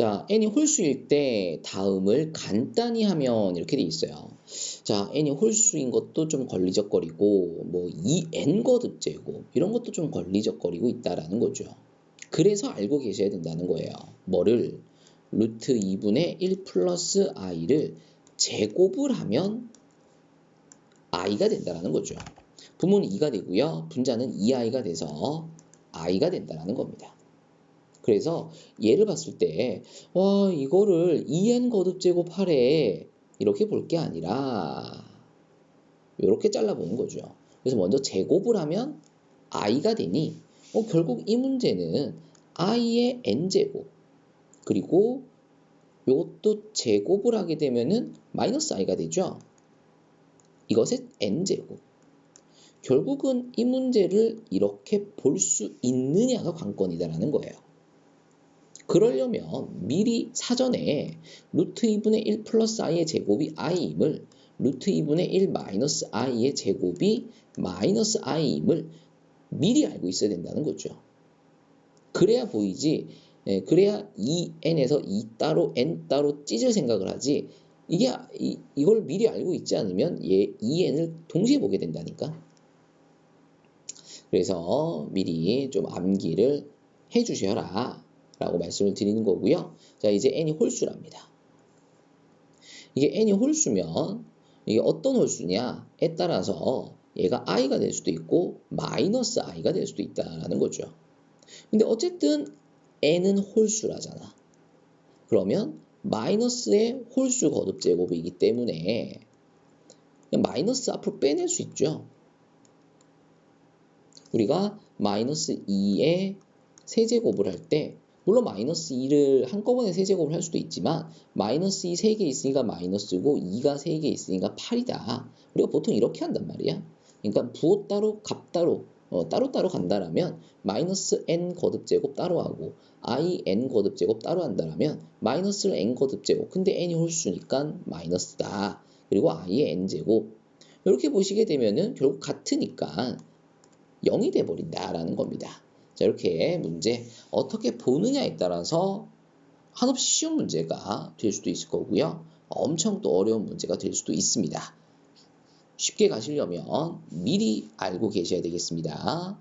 자, n이 홀수일 때 다음을 간단히 하면 이렇게 돼 있어요. 자, n이 홀수인 것도 좀 걸리적거리고 뭐 2n 거듭 제곱 이런 것도 좀 걸리적거리고 있다라는 거죠. 그래서 알고 계셔야 된다는 거예요. 뭐를 루트 2분의 1 플러스 i를 제곱을 하면 i가 된다라는 거죠. 부모는 2가 되고요. 분자는 2i가 돼서 i가 된다라는 겁니다. 그래서 얘를 봤을 때, 와, 이거를 2n 거듭 제곱하래. 이렇게 볼 게 아니라, 이렇게 잘라보는 거죠. 그래서 먼저 제곱을 하면 i가 되니, 어, 결국 이 문제는 i의 n제곱, 그리고 이것도 제곱을 하게 되면은 마이너스 i가 되죠. 이것의 n제곱. 결국은 이 문제를 이렇게 볼 수 있느냐가 관건이다라는 거예요. 그러려면 미리 사전에 루트 2분의 1 플러스 i의 제곱이 i임을 루트 2분의 1 마이너스 i의 제곱이 마이너스 i임을 미리 알고 있어야 된다는 거죠. 그래야 보이지. 예, 그래야 2n에서 2 따로 n 따로 찢을 생각을 하지. 이게 이, 이걸 미리 알고 있지 않으면 얘 2n을 동시에 보게 된다니까. 그래서 미리 좀 암기를 해 주셔라 라고 말씀을 드리는 거고요. 자, 이제 n이 홀수랍니다. 이게 n이 홀수면 이게 어떤 홀수냐에 따라서 얘가 i가 될 수도 있고 마이너스 i가 될 수도 있다라는 거죠. 근데 어쨌든 n은 홀수라잖아. 그러면 마이너스의 홀수 거듭 제곱이기 때문에 마이너스 앞으로 빼낼 수 있죠. 우리가 마이너스 2의 세제곱을 할 때 물론 마이너스 2를 한꺼번에 세제곱을 할 수도 있지만 마이너스 2 3개 있으니까 마이너스고 2가 3개 있으니까 8이다. 우리가 보통 이렇게 한단 말이야. 그러니까 부호 따로 값 따로 어, 따로따로 간다라면 마이너스 n 거듭 제곱 따로 하고 i n 거듭 제곱 따로 한다라면 마이너스를 n 거듭 제곱 근데 n이 홀수니까 마이너스다. 그리고 i의 n 제곱 이렇게 보시게 되면은 결국 같으니까 0이 돼 버린다라는 겁니다. 자, 이렇게 문제 어떻게 보느냐에 따라서 한없이 쉬운 문제가 될 수도 있을 거고요. 엄청 또 어려운 문제가 될 수도 있습니다. 쉽게 가시려면 미리 알고 계셔야 되겠습니다.